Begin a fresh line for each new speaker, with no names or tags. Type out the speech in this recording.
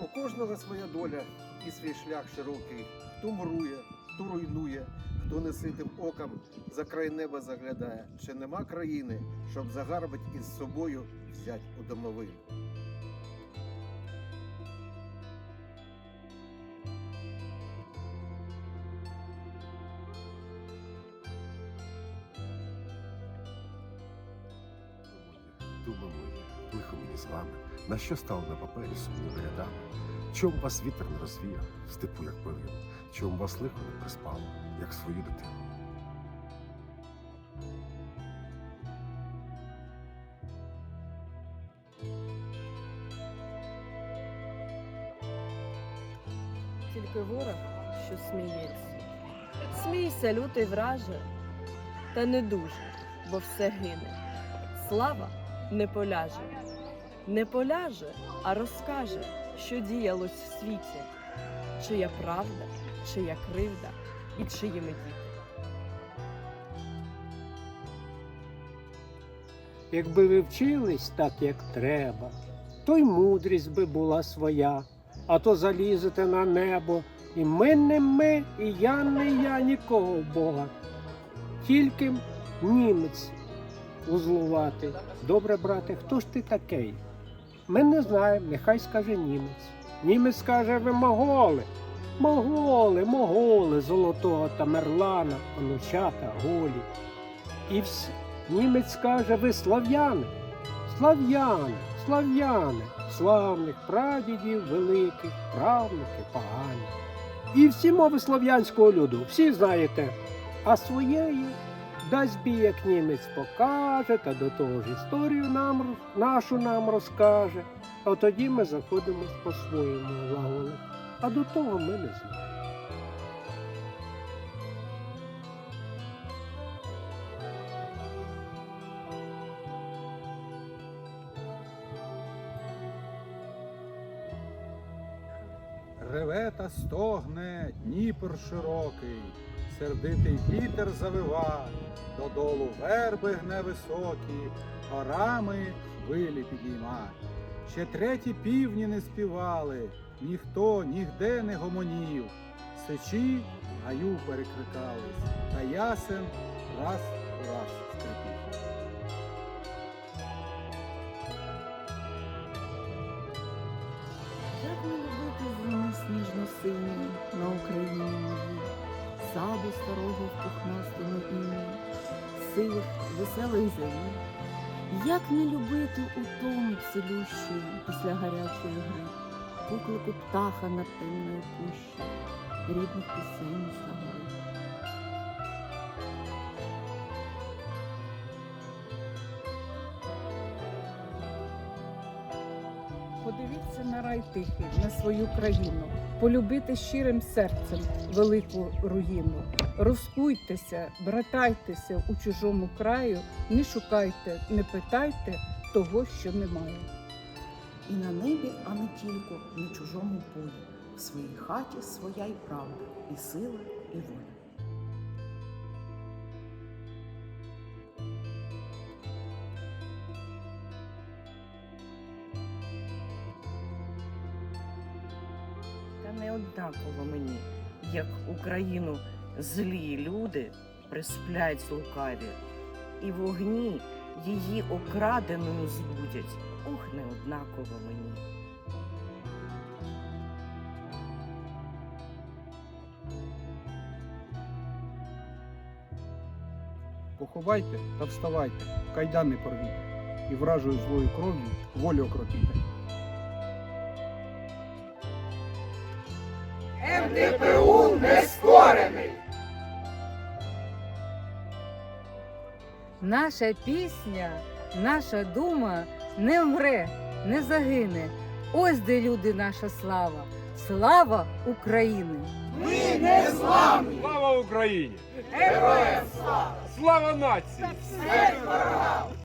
У кожного своя доля і свій шлях широкий. Хто мурує, хто руйнує, хто неситим оком за край неба заглядає. Чи нема країни, щоб загарбить із собою взять у домовину?
Дума моя, лихо мені з вами, на що стало на папері сумними рядами? Чом вас вітер не розвіяв, степу, як пилину, чом вас лихо не приспало, як свою дитину?
тільки ворог, що сміється. Смійся, лютий враже, та не дуже, бо все гине. Слава не поляже, не поляже, а розкаже, що діялось в світі, чия правда, чия кривда і чиїми діти.
Якби ви вчились так, як треба, то й мудрість би була своя, а то залізете на небо, і ми не ми, і я не я, нікого Бога. Тільки німець узлувати. Добре, брате, хто ж ти такий? Ми не знаємо, нехай скаже німець. Німець скаже, ви моголи. Моголи, моголи, золотого Тамерлана, онучата, голі. І всі, Німець каже, ви слав'яни, слав'яни, слав'яни, славних прадідів великих, правнуки погані. І всі мови слов'янського люду, всі знаєте, а своєї дасть бій, як німець покаже, та до того ж історію нам, нашу нам розкаже. А тоді ми заходимо по-своєму глаголу. А до того ми не знаємо.
Реве та стогне Дніпр широкий, сердитий вітер завива, додолу верби гне високі, горами хвилі підійма. Ще треті півні не співали, ніхто нігде не гомонів. Сичі в гаю перекрикались, та ясен раз у раз скрипів.
Як не любити зими сніжно-сині на Україні саду старого в пухнастому ім'ї, сивих веселих землі. Як не любити утому цілющої після гарячої гри, поклику птаха над темною пущею, рідних пісень з
Подивіться на рай тихий, на свою країну, полюбити щирим серцем велику руїну. Розкуйтеся, братайтеся у чужому краю, не шукайте, не питайте того, що немає.
І на небі, а не тільки на чужому полі. В своїй хаті своя й правда, і сила, і воля.
Не однаково мені, як Україну злі люди присплять лукаві, і вогні її окраденою збудять. Ох, не однаково мені.
Поховайте та вставайте, кайдани порвіть, і вражою злою кров'ю волю окропіте.
Наша пісня, наша дума не вмре, не загине. Ось де люди наша слава. Слава України!
Слава Україні! Героям слава! Слава нації!